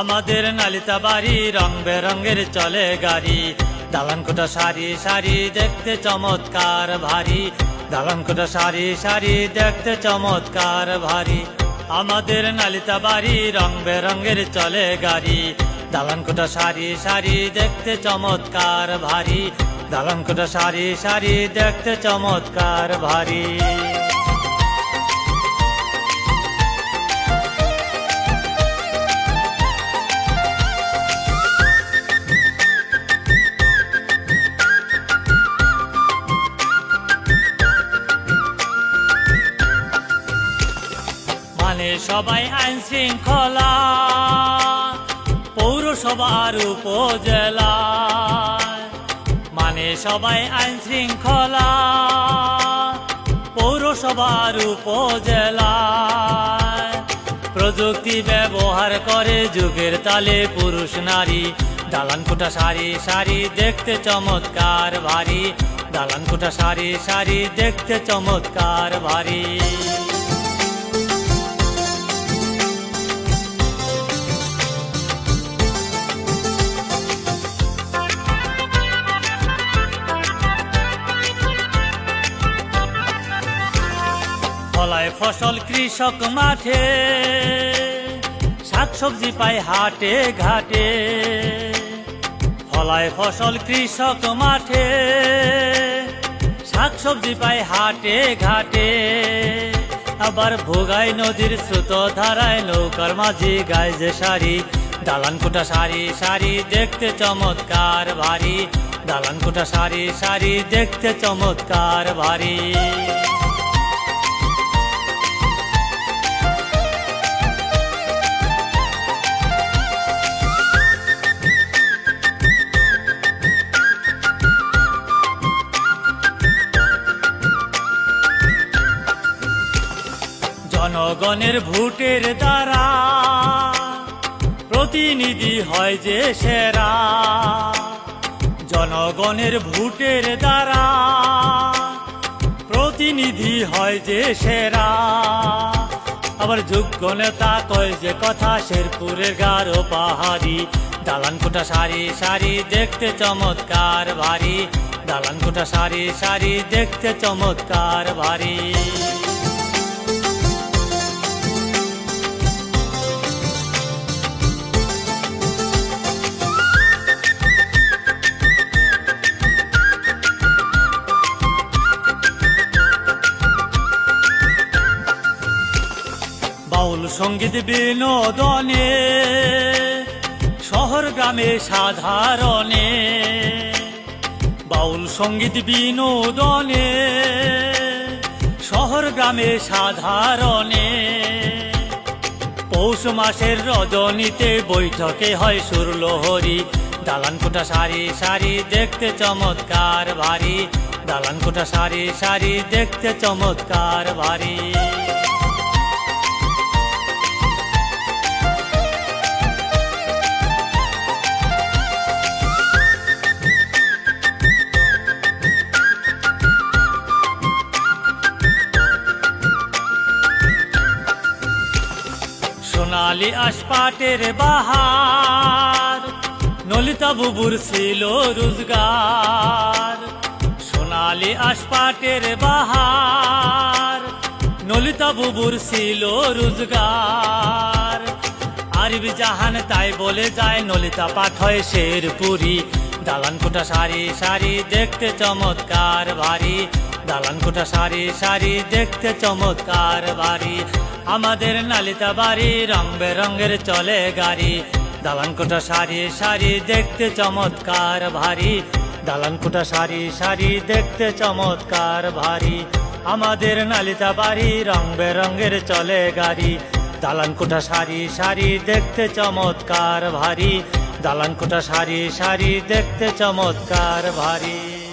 আমাদের নালিতা বাড়ি রং বেরঙের চলে গাড়ি। দালানকোটা সারি সারি দেখতে চমৎকার ভারী। দালানকোটা সারি সারি দেখতে চমৎকার ভারী। আমাদের নালিতা বাড়ি রং বেরঙের চলে গাড়ি। দালানকোটা সারি সারি দেখতে চমৎকার ভারী। দালানকোটা সারি সারি দেখতে চমৎকার ভারী। সবাই আইন শৃঙ্খলা, পৌরসভার উপজেলা। মানে সবাই আইন শৃঙ্খলা, পৌরসভার উপজেলা। প্রযুক্তি ব্যবহার করে যুগের তালে পুরুষ, নারী। দালান কোটা সারি সারি, দেখতে চমৎকার, ভারী। দালান কোটা সারি সারি, দেখতে চমৎকার, ভারী। ফলায় ফসল কৃষক মাঠে শাকসবজি পায় হাটে ঘাটে। ফলায় ফসল কৃষক মাঠে শাকসবজি পায় হাটে ঘাটে। আবার ভোগাই নদীর স্রোত ধারায় নৌকার মাঝি গায়ে যে শাড়ি দালান কোটা সারি সারি দেখতে চমৎকার ভারী। দালান কোটা সারি সারি দেখতে চমৎকার ভারী। জনগণের ভোটের দ্বারা প্রতিনিধি হয় যে সেরা। জনগণের ভোটের দ্বারা প্রতিনিধি হয় যে সেরা। আবার যোগ্য নেতা কয় যে কথা, শেরপুরের গারো পাহাড়ি। দালান কোটা সারি সারি, দেখতে চমৎকার ভারী। দালান কোটা সারি সারি, দেখতে চমৎকার ভারী। সংগীত বিনোদনে, শহর গ্রামে সাধারণে, বাউল সংগীত বিনোদনে, শহর গ্রামে সাধারণে। পৌষ মাসের রজনীতে বৈঠকে হয় সুরলোহরি দালান কোটা সারি সারি দেখতে চমৎকার ভারী দালান কোটা সারি সারি দেখতে চমৎকার ভারী সোনালি আসপাটের বাহার, নলিতা বুবুর ছিল রোজগার। সোনালি আসপাটের বাহার, নলিতা বুবুর ছিল রোজগার। আরবি জাহান তাই বলে যায়, নলিতা পাঠ হয় শেরপুরি। দালান কোটা সারি সারি দেখতে চমৎকার ভারী দালান কোটা সারি সারি দেখতে চমৎকার বাড়ি। আমাদের নালিতা বাড়ি, রং বেরঙের চলে গাড়ি। দালান কোটা সারি সারি দেখতে চমৎকার ভারী। দালান কোটা সারি সারি দেখতে চমৎকার ভারী। আমাদের নালিতা বাড়ি, রং বেরঙের চলে গাড়ি। দালান কোটা সারি সারি দেখতে চমৎকার ভারী। দালান কোটা সারি সারি দেখতে চমৎকার ভারী।